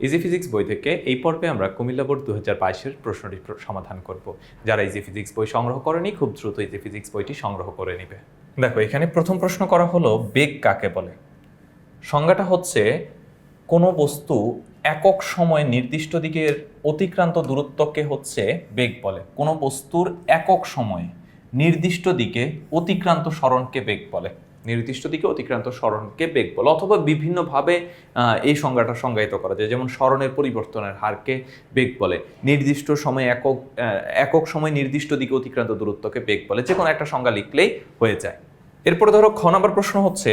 Easy physics বই থেকে এই পর্বে আমরা কুমিল্লা বোর্ড দু হাজার বাইশের প্রশ্নটি সমাধান করব। যারা ইজি ফিজিক্স বই সংগ্রহ করেনি, খুব দ্রুত ইজি ফিজিক্স বইটি সংগ্রহ করে নেবে। দেখো, এখানে প্রথম প্রশ্ন করা হলো, বেগ কাকে বলে? সংজ্ঞাটা হচ্ছে, কোনো বস্তু একক সময়ে নির্দিষ্ট দিকের অতিক্রান্ত দূরত্বকে হচ্ছে বেগ বলে। কোনো বস্তুর একক সময়ে নির্দিষ্ট দিকে অতিক্রান্ত সরণকে বেগ বলে। নির্দিষ্ট দিকে অতিক্রান্ত স্মরণকে বেগ বলে, অথবা বিভিন্নভাবে এই সংজ্ঞাটা সংজ্ঞায়িত করা যায়। যেমন স্মরণের পরিবর্তনের হারকে বেগ বলে, নির্দিষ্ট সময়ে একক একক সময় নির্দিষ্ট দিকে অতিক্রান্ত দূরত্বকে বেগ বলে যে কোনো একটা সংজ্ঞা লিখলেই হয়ে যায়। এরপরে ধরো খ নম্বর প্রশ্ন হচ্ছে,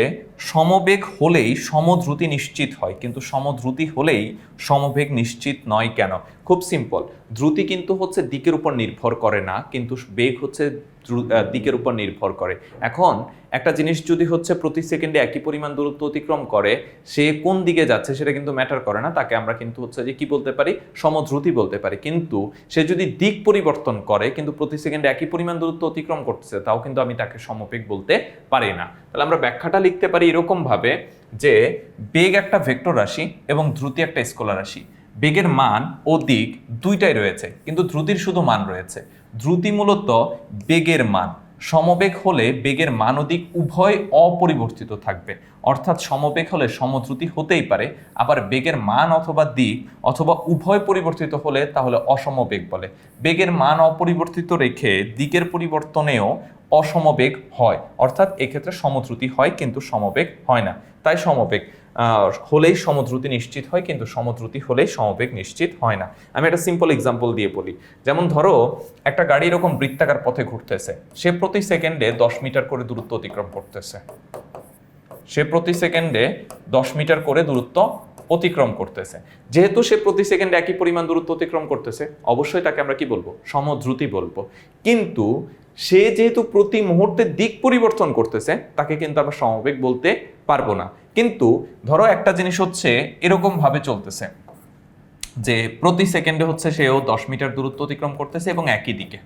সমবেগ হলেই সমদ্রুতি নিশ্চিত হয়, কিন্তু সমদ্রুতি হলেই সমবেগ নিশ্চিত নয় কেন? খুব সিম্পল দ্রুতি কিন্তু হচ্ছে দিকের উপর নির্ভর করে না, কিন্তু বেগ হচ্ছে দিকের উপর নির্ভর করে। এখন একটা জিনিস যদি হচ্ছে প্রতি সেকেন্ডে একই পরিমাণ দূরত্ব অতিক্রম করে, সে কোন দিকে যাচ্ছে সেটা কিন্তু ম্যাটার করে না। তাকে আমরা কিন্তু হচ্ছে যে কি বলতে পারি? সমদ্রুতি বলতে পারি। কিন্তু সে যদি দিক পরিবর্তন করে, কিন্তু প্রতি সেকেন্ডে একই পরিমাণ দূরত্ব অতিক্রম করতেছে, তাও কিন্তু আমি তাকে সমবেগ বলতে পারি না। তাহলে আমরা ব্যাখ্যাটা লিখতে পারি এরকমভাবে যে বেগ একটা ভেক্টর রাশি এবং দ্রুতি একটা স্কলার রাশি। বেগের মান ও দিক দুইটাই রয়েছে, কিন্তু দ্রুতির শুধু মান রয়েছে। দ্রুতি মূলত বেগের মান। সমবেগ হলে বেগের মান ও দিক উভয় অপরিবর্তিত থাকবে। অর্থাৎ সমবেগ হলে সমদ্রুতি হতেই পারে, আবার বেগের মান অথবা দিক অথবা উভয় পরিবর্তিত হলে তাহলে অসমবেগ বলে। বেগের মান অপরিবর্তিত রেখে দিকের পরিবর্তনেও অসমবেগ হয়। অর্থাৎ এক্ষেত্রে সমদ্রুতি হয় কিন্তু সমবেগ হয় না। তাই সমবেগ হলেই সমদ্রুতি নিশ্চিত হয় কিন্তু সমদ্রুতি হলেই সমবেগ নিশ্চিত হয় না। আমি একটা সিম্পল এক্সাম্পল দিয়ে বলি। যেমন ধরো, একটা গাড়ি এরকম বৃত্তাকার পথে ঘুরতেছে। সে প্রতি সেকেন্ডে দশ মিটার করে দূরত্ব অতিক্রম করতেছে। সে প্রতি সেকেন্ডে দশ মিটার করে দূরত্ব অতিক্রম করতেছে। যেহেতু সে প্রতি সেকেন্ডে একই পরিমাণ দূরত্ব অতিক্রম করতেছে, অবশ্যই তাকে আমরা কি বলব? সমদ্রুতি বলব। কিন্তু সে যেহেতু প্রতি মুহূর্তে দিক পরিবর্তন করতেছে, তাকে কিন্তু আমরা সমবেগ বলতে পারব না। কিন্তু ধরো একটা জিনিস হচ্ছে এরকম ভাবে চলতেছে যে প্রতি সেকেন্ডে হচ্ছে সেও দশ মিটার দূরত্ব অতিক্রম করতেছে এবং একই দিকে।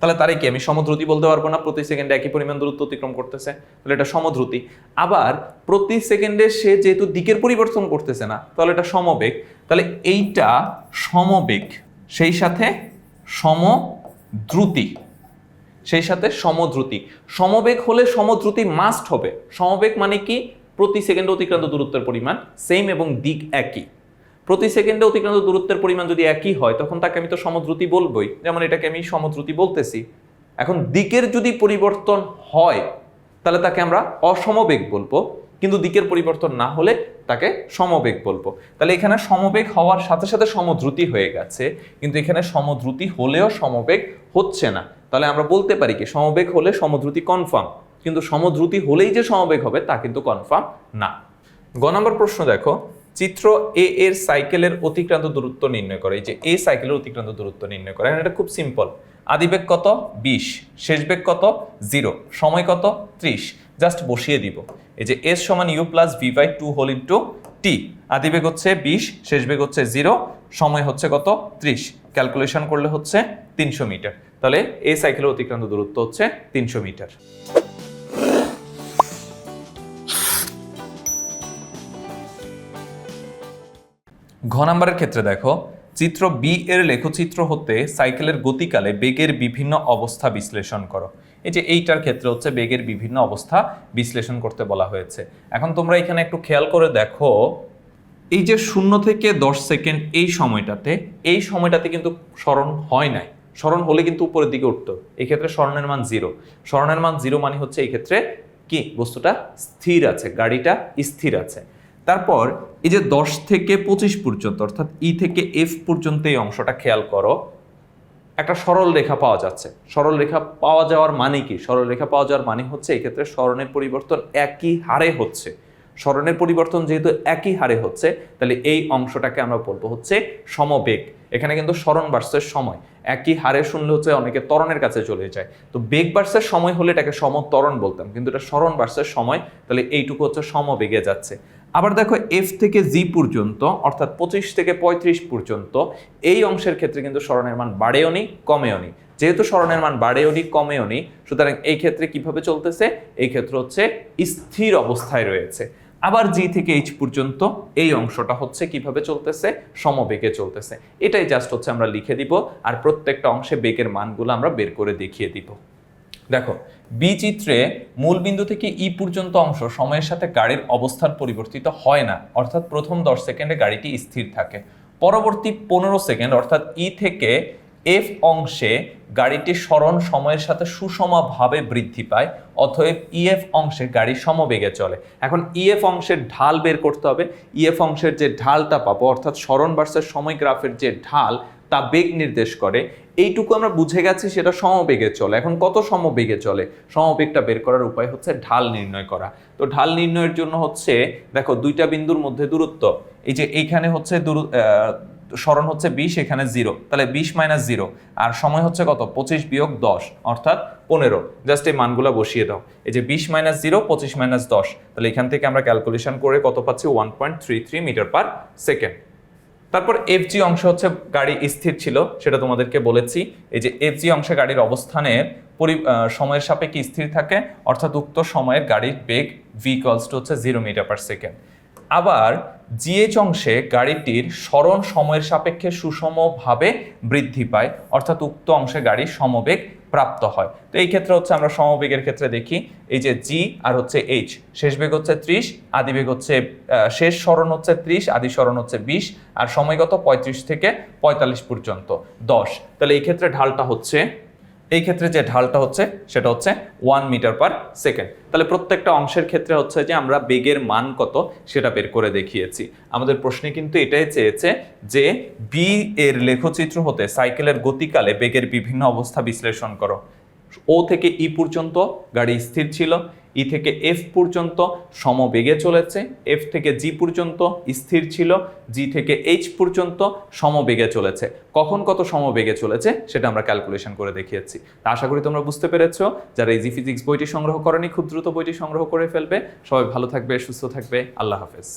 তাহলে তারে কি, আমি সমদ্রুতি বলতে পারব না? প্রতি সেকেন্ডে একই পরিমাণ দূরত্ব অতিক্রম করতেছে? তাহলে এটা সমদ্রুতি। আবার প্রতি সেকেন্ডে সে যেহেতু দিকের পরিবর্তন করতেছে না, তাহলে এটা সমবেগ। তাহলে এইটা সমবেগ, সেই সাথে সমদ্রুতি। সেই সাথে সমদ্রুতি। সমবেগ হলে সমদ্রুতি মাস্ট হবে। সমবেগ মানে কি? প্রতি সেকেন্ডে অতিক্রান্ত দূরত্বের পরিমাণ। সেম এবং দিক একই। প্রতি সেকেন্ডে অতিক্রান্ত দূরত্বের পরিমাণ যদি একই হয়, তখন তাকে আমি তো সমদ্রুতি বলবই। যেমন এটাকে আমি সমদ্রুতি বলতেছি। এখন দিকের যদি পরিবর্তন হয়, তাহলে তাকে আমরা অসমবেগ বলব। কিন্তু দিকের পরিবর্তন না হলে তাকে সমবেগ বলব। তাহলে এখানে সমবেগ হওয়ার সাথে সাথে সমদ্রুতি হয়ে গেছে। কিন্তু এখানে সমদ্রুতি হলেও সমবেগ হচ্ছে না। তাহলে আমরা বলতে পারি কি, সমবেগ হলে সমদ্রুতি কনফার্ম কিন্তু সমদ্রুতি হলেই যে সমবেগ হবে তা কিন্তু কনফার্ম না। গ নম্বর প্রশ্ন দেখো, চিত্র এ এর সাইকেলের অতিক্রান্ত দূরত্ব নির্ণয় করে, এই যে এ সাইকেলের অতিক্রান্ত দূরত্ব নির্ণয় করে, এটা খুব সিম্পল আদিবেগ কত? বিশ, শেষ বেগ কত? জিরো সময় কত? ত্রিশ জাস্ট বসিয়ে দিব, এই যে এস সমান U plus V by two whole into T আদিবেগ হচ্ছে বিশ, শেষ বেগ হচ্ছে জিরো সময় হচ্ছে কত? ত্রিশ ক্যালকুলেশন করলে হচ্ছে তিনশো মিটার। তাহলে এই সাইকেলের অতিক্রান্ত দূরত্ব হচ্ছে তিনশো মিটার। ঘ নাম্বারের ক্ষেত্রে দেখো, চিত্র বি এর লেখচিত্র হতে সাইকেলের গতিকালে বেগের বিভিন্ন অবস্থা বিশ্লেষণ করো। এই যে এইটার ক্ষেত্রে হচ্ছে বেগের বিভিন্ন অবস্থা বিশ্লেষণ করতে বলা হয়েছে। এখন তোমরা এখানে একটু খেয়াল করে দেখো, এই যে শূন্য থেকে দশ সেকেন্ড এই সময়টাতে এই সময়টাতে কিন্তু স্মরণ হয় নাই। স্মরণ হলে কিন্তু উপরের দিকে উঠতো। এই ক্ষেত্রে স্মরণের মান জিরো। স্মরণের মান জিরো মানে হচ্ছে এই ক্ষেত্রে কি? বস্তুটা স্থির আছে, গাড়িটা স্থির আছে। তারপর এই যে দশ থেকে পঁচিশ পর্যন্ত, অর্থাৎ ই থেকে এফ পর্যন্ত এই অংশটা খেয়াল করো, একটা সরল রেখা পাওয়া যাচ্ছে। সরল রেখা পাওয়া যাওয়ার মানে কি? সরল রেখা পাওয়া যাওয়ার মানে হচ্ছে এক্ষেত্রে ক্ষেত্রে স্মরণের পরিবর্তন একই হারে হচ্ছে। স্মরণের পরিবর্তন যেহেতু একই হারে হচ্ছে, তাহলে এই অংশটাকে আমরা বলব হচ্ছে সমবেগ। এখানে কিন্তু স্মরণ বার্সের সময়। একই হারে শুনলে হচ্ছে অনেকে ত্বরণের কাছে চলে যায়। তো বেগ বার্সের সময় হলে এটাকে সমত্বরণ বলতাম, কিন্তু এটা স্মরণ বার্সের সময়, তাহলে এইটুকু হচ্ছে সমবেগে যাচ্ছে। আবার দেখো এফ থেকে জি পর্যন্ত, অর্থাৎ পঁচিশ থেকে পঁয়ত্রিশ পর্যন্ত, এই অংশের ক্ষেত্রে কিন্তু স্মরণের মান বাড়েও নি, কমেও নি। যেহেতু স্মরণের মান বাড়েও নি, কমেও নি, সুতরাং এই ক্ষেত্রে কীভাবে চলতেছে? এই ক্ষেত্রে হচ্ছে স্থির অবস্থায় রয়েছে। আবার জি থেকে এইচ পর্যন্ত এই অংশটা হচ্ছে কীভাবে চলতেছে? সমবেগে চলতেছে। এটাই জাস্ট হচ্ছে আমরা লিখে দিব আর প্রত্যেকটা অংশে বেগের মানগুলো আমরা বের করে দেখিয়ে দিব। দেখো বি চিত্রে মূল বিন্দু থেকে ই পর্যন্ত অংশ সময়ের সাথে গাড়ির অবস্থান পরিবর্তিত হয় না। অর্থাৎ প্রথম দশ সেকেন্ডে গাড়িটি স্থির থাকে। পরবর্তী পনেরো সেকেন্ড, অর্থাৎ ই থেকে এফ অংশে গাড়িটি স্মরণ সময়ের সাথে সুষমভাবে বৃদ্ধি পায়, অতএব ইএফ অংশে গাড়ি সমবেগে চলে। এখন ইএফ অংশের ঢাল বের করতে হবে। ইএফ অংশের যে ঢালটা পাবো, অর্থাৎ স্মরণ ভার্সেস সময় গ্রাফের যে ঢাল, তা বেগ নির্দেশ করে। এইটুকু আমরা বুঝে গেছি সেটা সমবেগে চলে। এখন কত সমবেগে চলে? সমবেগটা বের করার উপায় হচ্ছে ঢাল নির্ণয় করা। তো ঢাল নির্ণয়ের জন্য হচ্ছে, দেখো দুইটা বিন্দুর মধ্যে দূরত্ব। এই যে এইখানে হচ্ছে দূর স্মরণ হচ্ছে বিশ, এখানে জিরো। তাহলে বিশ মাইনাস জিরো। আর সময় হচ্ছে কত? পঁচিশ বিয়োগ দশ, অর্থাৎ পনেরো। জাস্ট এই মানগুলো বসিয়ে দাও। এই যে বিশ মাইনাস জিরো, পঁচিশ মাইনাস দশ। তাহলে এখান থেকে আমরা ক্যালকুলেশন করে কত পাচ্ছি? One point three three meter per second. তারপর এফজি অংশ হচ্ছে গাড়ি স্থির ছিল, সেটা তোমাদেরকে বলেছি। এই যে এফজি অংশে গাড়ির অবস্থানের পরি সময়ের সাপেক্ষে স্থির থাকে, অর্থাৎ উক্ত সময়ের গাড়ির বেগ ভি কলস হচ্ছে জিরো মিটার পার সেকেন্ড আবার জিএইচ অংশে গাড়িটির স্মরণ সময়ের সাপেক্ষে সুষমভাবে বৃদ্ধি পায়, অর্থাৎ উক্ত অংশে গাড়ির সমবেগ প্রাপ্ত হয়। তো এই ক্ষেত্রে হচ্ছে আমরা সমবেগের ক্ষেত্রে দেখি, এই যে জি আর হচ্ছে এইচ, শেষ বেগ হচ্ছে ত্রিশ, আদি বেগ হচ্ছে শেষ স্মরণ হচ্ছে ত্রিশ, আদি স্মরণ হচ্ছে বিশ, আর সময়গত পঁয়ত্রিশ থেকে পঁয়তাল্লিশ পর্যন্ত, দশ। তাহলে এই ক্ষেত্রে ঢালটা হচ্ছে এই ক্ষেত্রে যে ঢালটা হচ্ছে, সেটা হচ্ছে ওয়ান মিটার পার সেকেন্ড তাহলে প্রত্যেকটা অংশের ক্ষেত্রে হচ্ছে যে আমরা বেগের মান কত, সেটা বের করে দেখিয়েছি। আমাদের প্রশ্নে কিন্তু এটাই চেয়েছে যে বি এর লেখচিত্র হতে সাইকেলের গতিকালে বেগের বিভিন্ন অবস্থা বিশ্লেষণ করো। ও থেকে ই পর্যন্ত গাড়ি স্থির ছিল, ই থেকে এফ পর্যন্ত সমবেগে চলেছে, এফ থেকে জি পর্যন্ত স্থির ছিল, জি থেকে এইচ পর্যন্ত সমবেগে চলেছে। কখন কত সমবেগে চলেছে সেটা আমরা ক্যালকুলেশন করে দেখিয়েছি। তা আশা করি তোমরা বুঝতে পেরেছ, যারা ইজি ফিজিক্স বইটি সংগ্রহ করেনি, খুব দ্রুত বইটি সংগ্রহ করে ফেলবে। সবাই ভালো থাকবে, সুস্থ থাকবে, আল্লাহ হাফেজ।